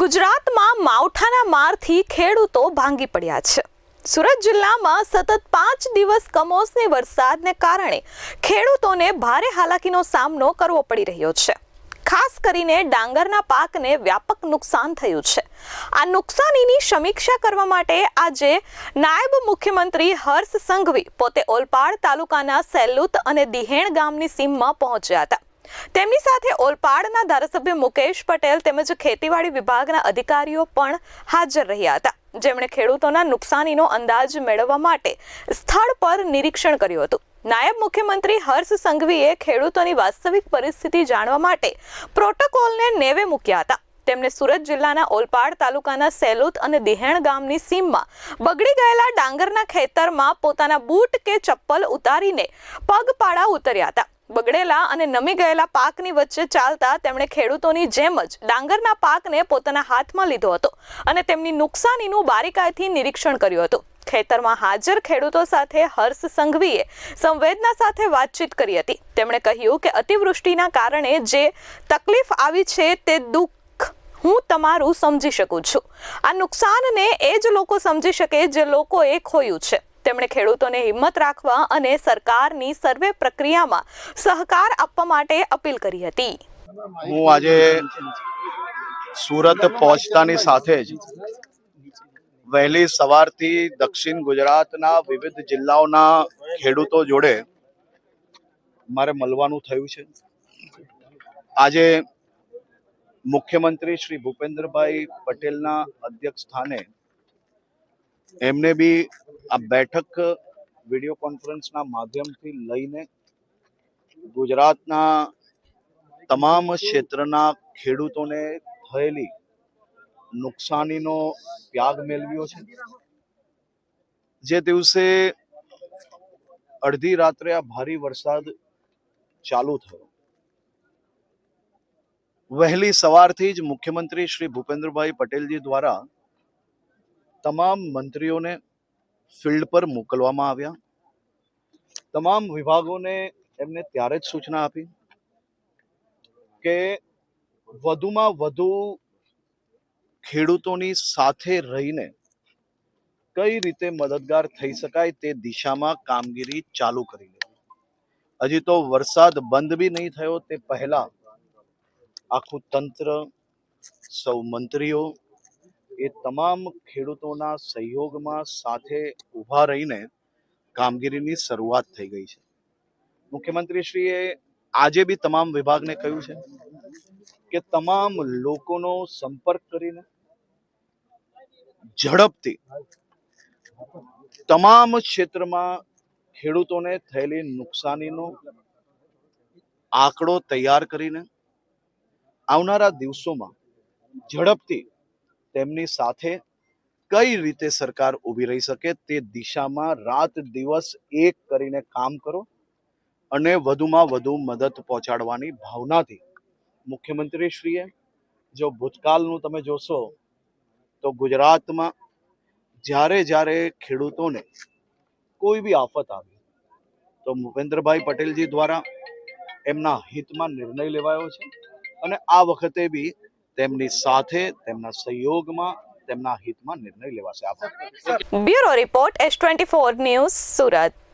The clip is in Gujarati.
ગુજરાતમાં માવઠાના મારથી ખેડૂતો ભાંગી પડ્યા છે. સુરત જિલ્લામાં સતત પાંચ દિવસ કમોસમી વરસાદને કારણે ખેડૂતોને ભારે હાલાકીનો સામનો કરવો પડી રહ્યો છે. ખાસ કરીને ડાંગરના પાકને વ્યાપક નુકસાન થયું છે. આ નુકસાનીની સમીક્ષા કરવા માટે આજે નાયબ મુખ્યમંત્રી હર્ષ સંઘવી પોતે ઓલપાડ તાલુકાના સેલુત અને દિહેણ ગામની સીમમાં પહોંચ્યા હતા. તેમની સાથે ઓલપાડના ધારાસભ્ય મુકેશ પટેલ તેમજ ખેતીવાડી વિભાગના અધિકારીઓ પણ હાજર રહ્યા હતા. જેમણે ખેડૂતોના નુકસાનીનો અંદાજ મેળવવા માટે સ્થળ પર નિરીક્ષણ કર્યું હતું. નાયબ મુખ્યમંત્રી હર્ષ સંઘવીએ ખેડૂતોની વાસ્તવિક પરિસ્થિતિ જાણવા માટે પ્રોટોકોલને નેવે મૂક્યા હતા. તેમણે સુરત જિલ્લાના ઓલપાડ તાલુકાના સેલુત અને દિહેણ ગામની સીમમાં બગડી ગયેલા ડાંગરના ખેતરમાં પોતાના બૂટ કે ચપ્પલ ઉતારીને પગપાળા ઉતર્યા હતા. બગડેલા અને નમી ગયેલા પાકની વચ્ચે ચાલતા તેમણે ખેડૂતોની જેમ જ ડાંગરના પાકને પોતાના હાથમાં લીધો હતો અને તેમની નુકસાનીનું બારીકાઈથી નિરીક્ષણ કર્યું હતું. ખેતરમાં હાજર ખેડૂતો સાથે હર્ષ સંઘવીએ સંવેદના સાથે વાતચીત કરી હતી. તેમણે કહ્યું કે અતિવૃષ્ટિના કારણે જે તકલીફ આવી છે તે દુઃખ હું તમારું સમજી શકું છું. આ નુકસાનને એ જ લોકો સમજી શકે જે લોકોએ ખોયું છે. તેમણે ખેડૂતોને હિંમત રાખવા અને સરકારની સર્વે પ્રક્રિયામાં સહકાર આપવા માટે અપીલ કરી હતી. હું આજે સુરત પહોંચતાની સાથે જ વહેલી સવારથી દક્ષિણ ગુજરાતના વિવિધ જિલ્લાઓના ખેડૂતો જોડે મારે મળવાનું થયું છે. આજે મુખ્યમંત્રી શ્રી ભૂપેન્દ્રભાઈ પટેલના અધ્યક્ષ સ્થાને એમને બી આ બેઠક વીડિયો કોન્ફરન્સના માધ્યમથી લઈને ગુજરાતના તમામ ક્ષેત્રના ખેડૂતોને થયેલી નુકસાનીનો ત્યાગ મેળવ્યો છે. જે દિવસે અડધી રાત્રે આ ભારે વરસાદ ચાલુ થયો. વહેલી સવારથી જ મુખ્યમંત્રી શ્રી ભૂપેન્દ્રભાઈ પટેલજી દ્વારા તમામ મંત્રીઓને ફિલ્ડ પર મોકલવામાં આવ્યા. તમામ વિભાગોને એમને ત્યારે જ સૂચના આપી કે વધુમાં વધુ ખેડૂતોની સાથે રહીને કઈ રીતે મદદગાર થઈ શકાય તે દિશામાં કામગીરી ચાલુ કરી લેવી. હજી તો વરસાદ બંધ બી નહીં થયો તે પહેલા આખું તંત્ર, સૌ મંત્રીઓ એ તમામ ખેડૂતોના સહયોગમાં સાથે ઊભા રહીને કામગીરીની શરૂઆત થઈ ગઈ છે. મુખ્યમંત્રીશ્રીએ આજે બી તમામ વિભાગને કહ્યું છે કે તમામ લોકોનો સંપર્ક કરીને ઝડપથી તમામ ક્ષેત્રમાં ખેડૂતોને થયેલી નુકસાનીનો આંકડો તૈયાર કરીને આવનારા દિવસોમાં ઝડપથી તેમની સાથે કઈ રીતે સરકાર ઊભી રહી શકે તે દિશામાં રાત દિવસ એક કરીને કામ કરો અને વધુમાં વધુ મદદ પહોંચાડવાની ભાવનાથી મુખ્યમંત્રીશ્રીએ જો ભૂતકાળનું તમે જોશો તો ગુજરાતમાં જ્યારે જ્યારે ખેડૂતોને કોઈ બી આફત આવી, તો ભૂપેન્દ્રભાઈ પટેલજી દ્વારા એમના હિતમાં નિર્ણય લેવાયો છે અને આ વખતે બી તેમની સાથે, તેમના સહયોગમાં, તેમના હિતમાં નિર્ણય લેવાશે. Bureau report S twenty four news Surat.